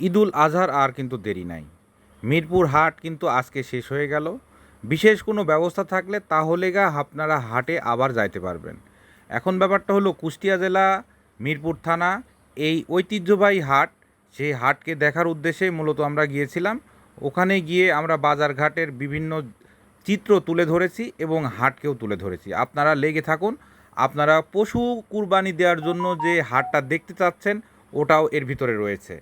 ঈদুল আজহার আর কিন্তু দেরি নাই। মিরপুর হাট কিন্তু আজকে শেষ হয়ে গেল। বিশেষ কোনো ব্যবস্থা থাকলে তাহলে গা আপনারা হাটে আবার যাইতে পারবেন। এখন ব্যাপারটা হলো কুষ্টিয়া জেলা, মিরপুর থানা, এই ঐতিহ্যবাহী হাট, সেই হাটকে দেখার উদ্দেশ্যে মূলত আমরা গিয়েছিলাম। ওখানে গিয়ে আমরা বাজারঘাটের বিভিন্ন চিত্র তুলে ধরেছি এবং হাটকেও তুলে ধরেছি। আপনারা লেগে থাকুন। আপনারা পশু কুরবানি দেওয়ার জন্য যে হাটটা দেখতে চাচ্ছেন, ওটাও এর ভিতরে রয়েছে।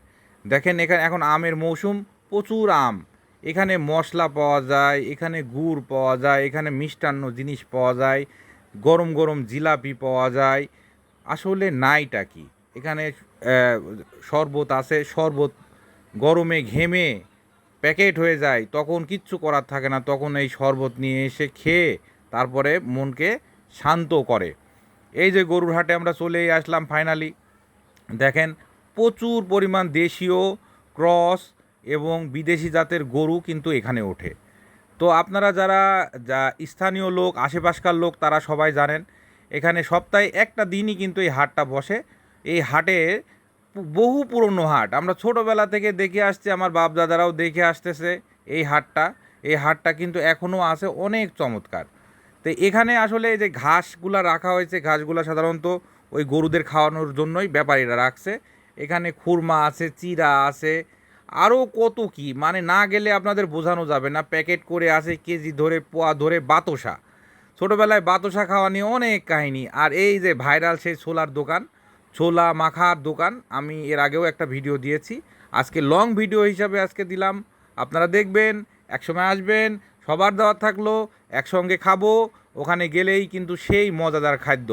দেখেন এখানে এখন আমের মৌসুম, প্রচুর আম। এখানে মশলা পাওয়া যায়, এখানে গুড় পাওয়া যায়, এখানে মিষ্টান্ন জিনিস পাওয়া যায়, গরম গরম জিলাপি পাওয়া যায়। আসলে নাইটা কি? এখানে শরবত আছে, শরবত গরমে ঘেমে প্যাকেট হয়ে যায়, তখন কিচ্ছু করার থাকে না, তখন এই শরবত নিয়ে এসে খেয়ে তারপরে মনকে শান্ত করে। এই যে গরুর হাটে আমরা চলেই আসলাম ফাইনালি দেখেন প্রচুর পরিমাণ দেশীয়, ক্রস এবং বিদেশি জাতের গরু কিন্তু এখানে ওঠে। তো আপনারা যারা, যা স্থানীয় লোক, আশেপাশকার লোক, তারা সবাই জানেন, এখানে সপ্তাহে একটা দিনই কিন্তু এই হাটটা বসে। এই হাটে বহু পুরনো হাট। আমরা ছোটোবেলা থেকে দেখে আসছি, আমার বাপ দাদারাও দেখে আসতেছে এই হাটটা। এই হাটটা কিন্তু এখনও আছে অনেক চমৎকার। তো এখানে আসলে যে ঘাসগুলা রাখা হয়েছে, ঘাসগুলা সাধারণত ওই গরুদের খাওয়ানোর জন্যই ব্যাপারীরা রাখছে। এখানে খুরমা আছে, চিরা আছে আরও কত কি? মানে না গেলে আপনাদের বোঝানো যাবে না। প্যাকেট করে আছে কেজি ধরে, পোয়া ধরে বাতসা ছোটোবেলায় বাতসা খাওয়া নিয়ে অনেক কাহিনী। আর এই যে ভাইরাল সেই ছোলার দোকান, ছোলা মাখার দোকান, আমি এর আগেও একটা ভিডিও দিয়েছি। আজকে লং ভিডিও হিসাবে আজকে দিলাম। আপনারা দেখবেন, একসময় আসবেন, সবার দেওয়ার থাকল, একসঙ্গে খাব, ওখানে গেলেই কিন্তু সেই মজাদার খাদ্য।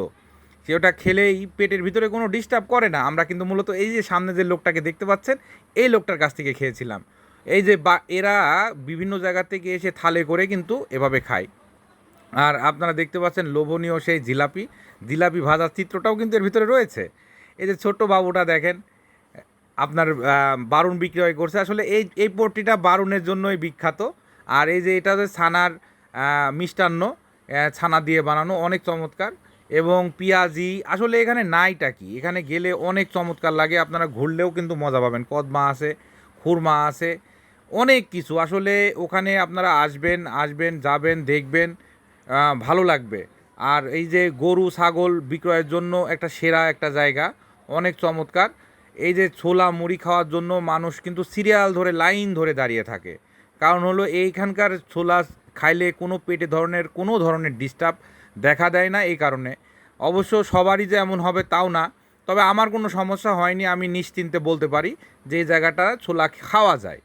সে ওটা খেলেই পেটের ভিতরে কোনো ডিস্টার্ব করে না। আমরা কিন্তু মূলত এই যে সামনে যে লোকটাকে দেখতে পাচ্ছেন, এই লোকটার কাছ থেকে খেয়েছিলাম। এই যে বা, এরা বিভিন্ন জায়গা থেকে এসে থালে করে কিন্তু এভাবে খায়। আর আপনারা দেখতে পাচ্ছেন লোভনীয় সেই জিলাপি। জিলাপি ভাজার চিত্রটাও কিন্তু এর ভিতরে রয়েছে। এই যে ছোট্ট বাবুটা দেখেন, আপনার বারুণ বিক্রয় করছে। আসলে এই এই পট্টিটা বারুণের জন্যই বিখ্যাত। আর এই যে এটা হচ্ছে ছানার মিষ্টান্ন ছানা দিয়ে বানানো, অনেক চমৎকার। এবং পেঁয়াজি, আসলে এখানে নাইটা কি? এখানে গেলে অনেক চমৎকার লাগে, আপনারা ঘুরলেও কিন্তু মজা পাবেন। কদমা আছে, খুরমা আছে, অনেক কিছু। আসলে ওখানে আপনারা আসবেন আসবেন, যাবেন, দেখবেন ভালো লাগবে। আর এই যে গরু, ছাগল বিক্রয়ের জন্য একটা সেরা একটা জায়গা, অনেক চমৎকার। এই যে ছোলা মুড়ি খাওয়ার জন্য মানুষ কিন্তু সিরিয়াল ধরে, লাইন ধরে দাঁড়িয়ে থাকে। কারণ হলো এইখানকার ছোলা খাইলে কোনো পেটে ধরনের, কোনো ধরনের ডিস্টার্ব দেখা দেয় না এই কারণে। অবশ্য সবারই যে এমন হবে তাও না। তবে আমার কোনো সমস্যা হয়নি, আমি নিশ্চিন্তে বলতে পারি যে এই জায়গাটা ছোলা খাওয়া যায়।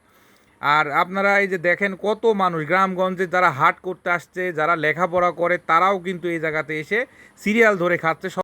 আর আপনারা এই যে দেখেন কত মানুষ গ্রামগঞ্জে যারা হাট করতে আসছে, যারা লেখাপড়া করে, তারাও কিন্তু এই জায়গাতে এসে সিরিয়াল ধরে খাচ্ছে।